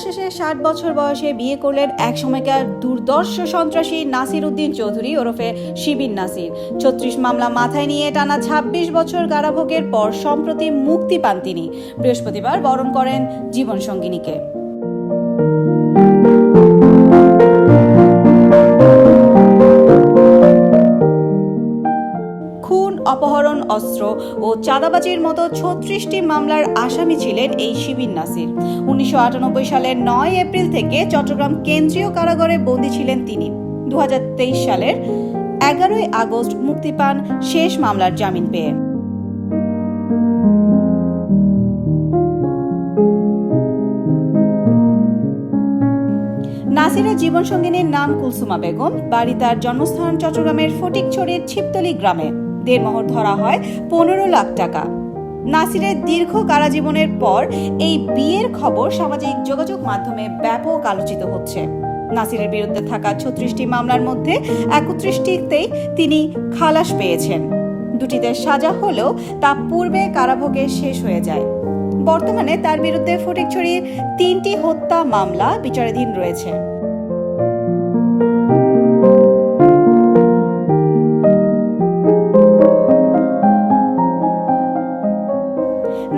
অবশেষে ষাট বছর বয়সে বিয়ে করলেন এক সময়কার দুর্দর্শ সন্ত্রাসী নাসির উদ্দিন চৌধুরী ওরফে শিবির নাসির। ছত্রিশ মামলা মাথায় নিয়ে টানা ছাব্বিশ বছর কারাভোগের পর সম্প্রতি মুক্তি পান তিনি। বৃহস্পতিবার বরণ করেন জীবনসঙ্গিনীকে। খুন, অপহরণ, অস্ত্র ও চাঁদাবাজির মতো ছত্রিশটি মামলার আসামি ছিলেন এই শিবির নাসির। উনিশশো আটানব্বই সালের নয় এপ্রিল থেকে চট্টগ্রাম কেন্দ্রীয় কারাগারে বন্দী ছিলেন তিনি। দু হাজার তেইশ সালের এগারোই আগস্ট মুক্তি পান শেষ মামলার জামিন পেয়ে। নাসিরের জীবনসঙ্গিনীর নাম কুলসুমা বেগম, বাড়ি তার জন্মস্থান চট্টগ্রামের ফটিকছড়ির ছিপতলি গ্রামে। দেড়মোহর ধরা হয় পনেরো লাখ টাকা। নাসিরের দীর্ঘ কারাজীবনের পর এই বিয়ের খবর সামাজিক যোগাযোগ মাধ্যমে ব্যাপক আলোচিত হচ্ছে। নাসিরের বিরুদ্ধে থাকা ছত্রিশটি মামলার মধ্যে একত্রিশটিতেই তিনি খালাস পেয়েছেন। দুটিতে সাজা হলেও তা পূর্বে কারাভোগে শেষ হয়ে যায়। বর্তমানে তার বিরুদ্ধে ফটিকছড়ির তিনটি হত্যা মামলা বিচারাধীন রয়েছে।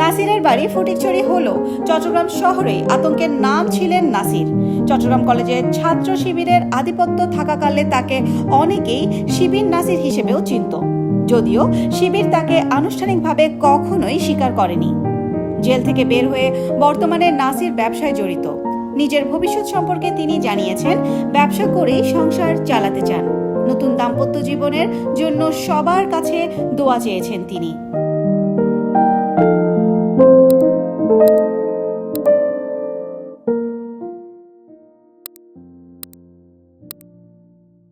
নাসিরের বাড়ি ফটিকছড়ি হলো চট্টগ্রাম শহরে আতঙ্কের নাম ছিলেন নাসির। চট্টগ্রাম কলেজের ছাত্র শিবিরের আধিপত্য থাকাকালে তাকে অনেকেই শিবির নাসির হিসেবেও চিনত। যদিও শিবির তাকে আনুষ্ঠানিকভাবে কখনোই স্বীকার করেনি। জেল থেকে বের হয়ে বর্তমানে নাসির ব্যবসায় জড়িত। নিজের ভবিষ্যৎ সম্পর্কে তিনি জানিয়েছেন, ব্যবসা করেই সংসার চালাতে চান। নতুন দাম্পত্য জীবনের জন্য সবার কাছে দোয়া চেয়েছেন তিনি।